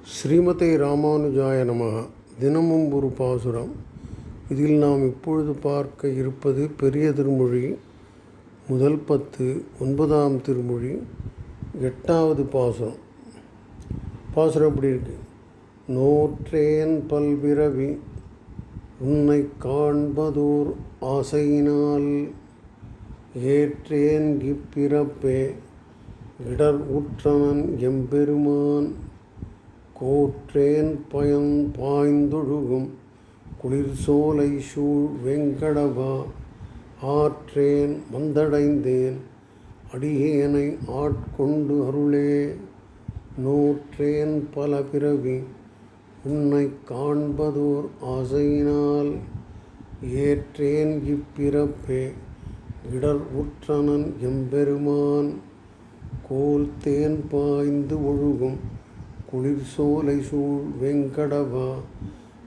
ஸ்ரீமதை ராமானுஜாய நமக. தினமும் ஒரு பாசுரம். இதில் நாம் இப்பொழுது பார்க்க இருப்பது பெரிய திருமொழி முதல் பத்து ஒன்பதாம் திருமொழி எட்டாவது பாசுரம். பாசுரம் எப்படி இருக்கு? நோற்றேன் பல்பிறவி உன்னை காண்பதோர் ஆசையினால் ஏற்றேன் இப்பிறப்பே இடர் உற்றனன் எம்பெருமான். கோற்றேன் பயன் பாய்ந்தொழுகும். குளிர் சோலை சூழ் வெங்கடவா ஆற்றேன் வந்தடைந்தேன். அடியேனை ஆட்கொண்டு அருளே நூற்றேன் பல பிறவி உன்னை காண்பதோர் ஆசையினால். ஏற்றேன் இப்பிறப்பே இடர் உற்றனன் எம்பெருமான். கோல் தேன் பாய்ந்து ஒழுகும். குளிர் சோலை சூழ் வெங்கடவா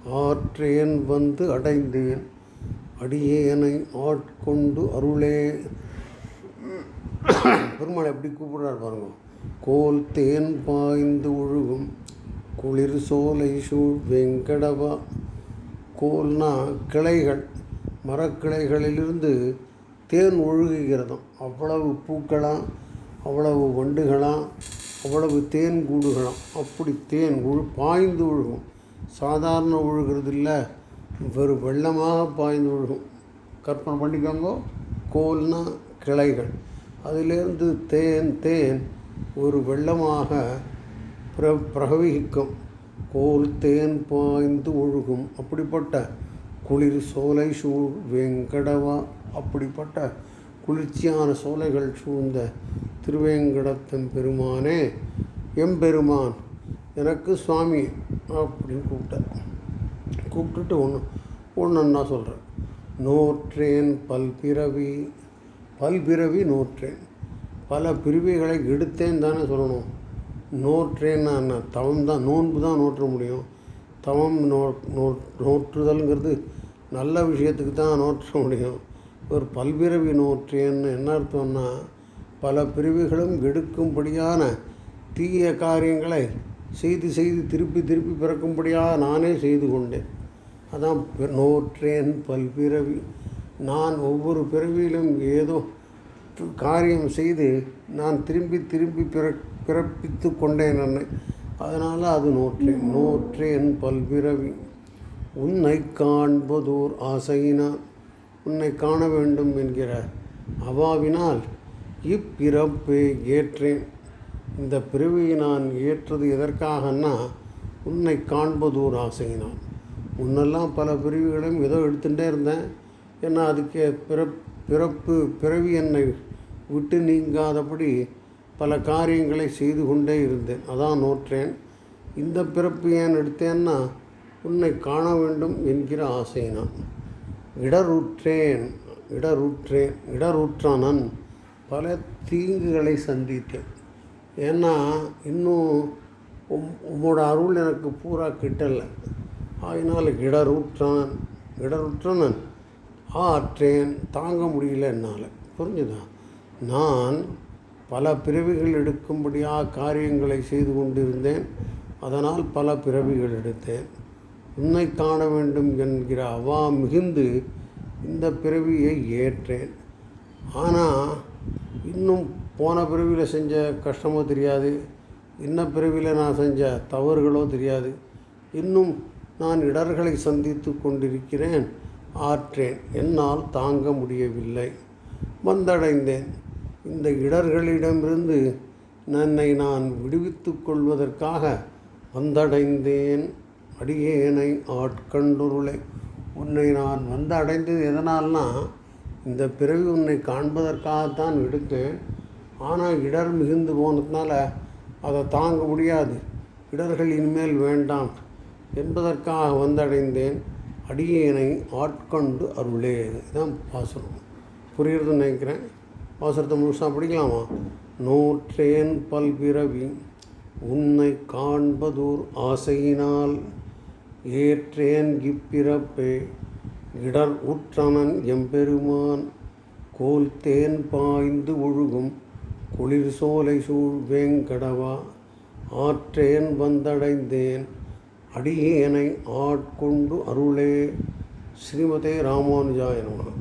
ஆற்றேன் வந்து அடைந்தேன். அடியேனை ஆட்கொண்டு அருளே. பெருமாள் எப்படி கூப்பிடுறார் பாருங்க. கோல் தேன் பாய்ந்து ஒழுகும். குளிர் சோலை சூழ் வெங்கடவா. கோல்னா கிளைகள். மரக்கிளைகளிலிருந்து தேன் ஒழுகுகிறதாம். அவ்வளவு பூக்களாம் அவ்வளவு வண்டுகளாம். அவ்வளவு தேன் கூடுகளாம். அப்படி தேன் ஒழு பாய்ந்து ஒழுகும் சாதாரண ஒழுகிறது இல்லை வெறும் வெள்ளமாக பாய்ந்து ஒழுகும் கற்பனை பண்ணிக்கோங்க. கோல்னா கிளைகள். அதிலேருந்து தேன் தேன் ஒரு வெள்ளமாக பிர பிரவகிக்கும் கோல் தேன் பாய்ந்து ஒழுகும் அப்படிப்பட்ட குளிர் சோலை சூழ் வெங்கடவா அப்படிப்பட்ட குளிர்ச்சியான சோலைகள் சூழ்ந்த திருவேங்கடத்தன் பெருமானே எம்பெருமான் எனக்கு சுவாமி அப்படின்னு கூப்பிட்டார். கூப்பிட்டுட்டு ஒன்று ஒன்று நான் சொல்கிறேன் நோற்றேன் பல்பிறவி பல்பிறவி நோற்றேன். பல பிரிவுகளை எடுத்தேன் தானே சொல்லணும். நோற்றேன்னா என்ன? தவம் தான் நோன்பு தான் நோற்ற முடியும். தவம் நோ நோ நோற்றுதல்ங்கிறது நல்ல விஷயத்துக்கு தான் நோற்ற முடியும். ஒரு பல்பிறவி நோற்றேன்னு என்ன அர்த்தம்னா பல பிரிவுகளும் எடுக்கும்படியான தீய காரியங்களை செய்து செய்து திருப்பி திருப்பி பிறக்கும்படியாக நானே செய்து கொண்டேன். அதான் நோற்றேன் பல்பிறவி. நான் ஒவ்வொரு பிறவியிலும் ஏதோ காரியம் செய்து நான் திரும்பி திரும்பி பிற பிறப்பித்து கொண்டேன் என்னை. அதனால் அது நோற்றேன். நோற்றேன் பல்பிறவி. உன்னை காண்பதோர் ஆசையினால் உன்னை காண வேண்டும் என்கிற அவாவினால் இப்பிறப்பை ஏற்றேன் இந்த பிறவியை நான் ஏற்றது எதற்காகன்னா உன்னை காண்பது ஒரு ஆசையினான் முன்னெல்லாம் பல பிரிவுகளையும் ஏதோ எடுத்துகிட்டே இருந்தேன். ஏன்னா அதுக்கு பிறப் பிறப்பு பிறவி என்னை விட்டு நீங்காதபடி பல காரியங்களை செய்து கொண்டே இருந்தேன். அதான் நோற்றேன். இந்த பிறப்பு ஏன் எடுத்தேன்னா உன்னை காண வேண்டும் என்கிற ஆசையினான் இடருற்றேன் இடருற்றேன் இடருற்றானன். பல தீங்குகளை சந்தித்தேன். ஏன்னா இன்னும் உம் உம்மோட அருள் எனக்கு பூரா கிட்டலை. அதனால் இடருற்றான் இடருற்றனன் ஆற்றேன் தாங்க முடியல என்னால். புரிஞ்சுதா? நான் பல பிறவிகள் எடுக்கும்படியாக காரியங்களை செய்து கொண்டிருந்தேன். அதனால் பல பிறவிகள் எடுத்தேன். உன்னை காண வேண்டும் என்கிற அவா மிகுந்து இந்த பிறவியை ஏற்றேன். ஆனால் இன்னும் போன பிறவியில் செஞ்ச கஷ்டமோ தெரியாது. இன்ன பிறவியில் நான் செஞ்ச தவறுகளோ தெரியாது. இன்னும் நான் இடர்களை சந்தித்து கொண்டிருக்கிறேன். ஆற்றேன். என்னால் தாங்க முடியவில்லை. வந்தடைந்தேன். இந்த இடர்களிடமிருந்து என்னை நான் விடுவித்து கொள்வதற்காக வந்தடைந்தேன். அடியேனை ஆட்கண்டுருளை. உன்னை நான் வந்து அடைந்தது எதனால்னா இந்த பிறவி உன்னை காண்பதற்காகத்தான் எடுத்தேன். ஆனால் இடர் மிகுந்து போனதுனால அதை தாங்க முடியாது. இடர்கள் இனிமேல் வேண்டாம் என்பதற்காக வந்தடைந்தேன். அடியேனை ஆட்கொண்டு அருளே. இதுதான் பாசுரம். புரியுறதுன்னு நினைக்கிறேன். பாசுரத்தை முழுசாக படிக்கலாமா? நூற்றேன் பல்பிறவி உன்னை காண்பதூர் ஆசையினால் ஏற்றேன் இப்பிறப்பே. இடர் உற்றனன் எம்பெருமான் கோல் தேன் பாய்ந்து ஒழுகும் குளிர் சோலை சூழ் வேங்கடவா ஆற்றேன் வந்தடைந்தேன் அடியேனை ஆட்கொண்டு அருளே ஸ்ரீமதே ராமானுஜாய நம